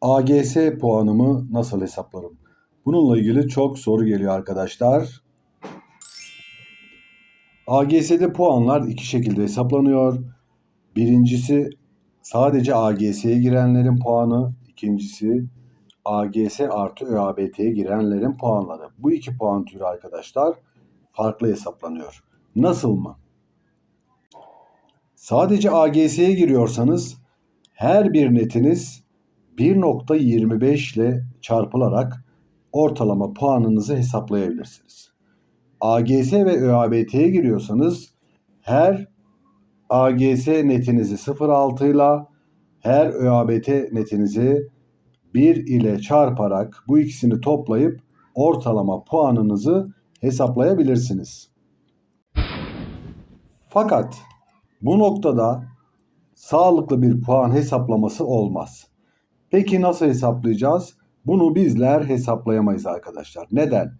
AGS puanımı nasıl hesaplarım? Bununla ilgili çok soru geliyor arkadaşlar. AGS'de puanlar iki şekilde hesaplanıyor. Birincisi sadece AGS'ye girenlerin puanı, ikincisi AGS artı ÖABT'ye girenlerin puanları. Bu iki puan türü arkadaşlar farklı hesaplanıyor. Nasıl mı? Sadece AGS'ye giriyorsanız her bir netiniz 1.25 ile çarpılarak ortalama puanınızı hesaplayabilirsiniz. AGS ve ÖABT'ye giriyorsanız her AGS netinizi 0.6 ile her ÖABT netinizi 1 ile çarparak bu ikisini toplayıp ortalama puanınızı hesaplayabilirsiniz. Fakat bu noktada sağlıklı bir puan hesaplaması olmaz. Peki nasıl hesaplayacağız? Bunu bizler hesaplayamayız arkadaşlar. Neden?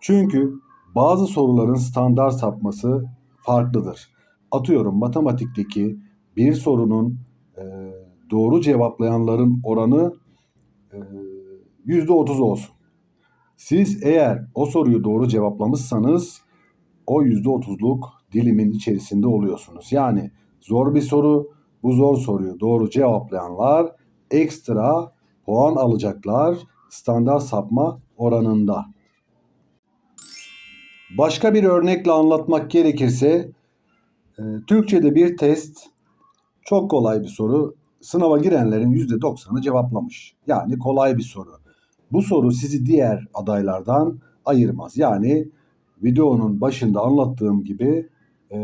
Çünkü bazı soruların standart sapması farklıdır. Atıyorum matematikteki bir sorunun e, doğru cevaplayanların oranı e, %30 olsun. Siz eğer o soruyu doğru cevaplamışsanız o %30'luk dilimin içerisinde oluyorsunuz. Yani zor bir soru, bu zor soruyu doğru cevaplayanlar ekstra puan alacaklar standart sapma oranında. Başka bir örnekle anlatmak gerekirse e, Türkçe'de bir test çok kolay bir soru. Sınava girenlerin %90'ı cevaplamış. Yani kolay bir soru. Bu soru sizi diğer adaylardan ayırmaz. Yani videonun başında anlattığım gibi e,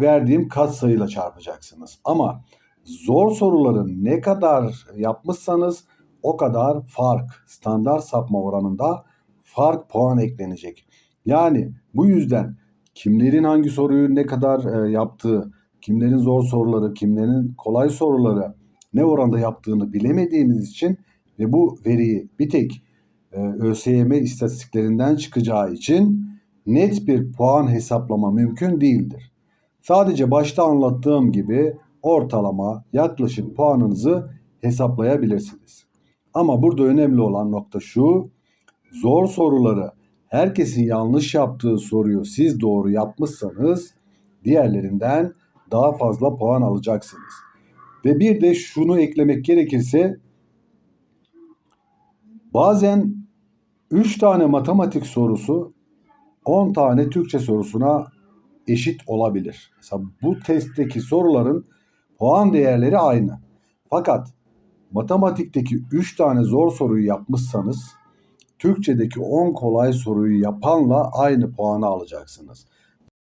verdiğim katsayıyla çarpacaksınız. Ama zor soruların ne kadar yapmışsanız o kadar fark standart sapma oranında fark puan eklenecek. Yani bu yüzden kimlerin hangi soruyu ne kadar e, yaptığı, kimlerin zor soruları, kimlerin kolay soruları ne oranda yaptığını bilemediğimiz için ve bu veriyi bir tek e, ÖSYM istatistiklerinden çıkacağı için net bir puan hesaplama mümkün değildir. Sadece başta anlattığım gibi ortalama yaklaşık puanınızı hesaplayabilirsiniz. Ama burada önemli olan nokta şu. Zor soruları herkesin yanlış yaptığı soruyu siz doğru yapmışsanız diğerlerinden daha fazla puan alacaksınız. Ve bir de şunu eklemek gerekirse bazen 3 tane matematik sorusu 10 tane Türkçe sorusuna eşit olabilir. Mesela bu testteki soruların puan değerleri aynı. Fakat matematikteki 3 tane zor soruyu yapmışsanız Türkçedeki 10 kolay soruyu yapanla aynı puanı alacaksınız.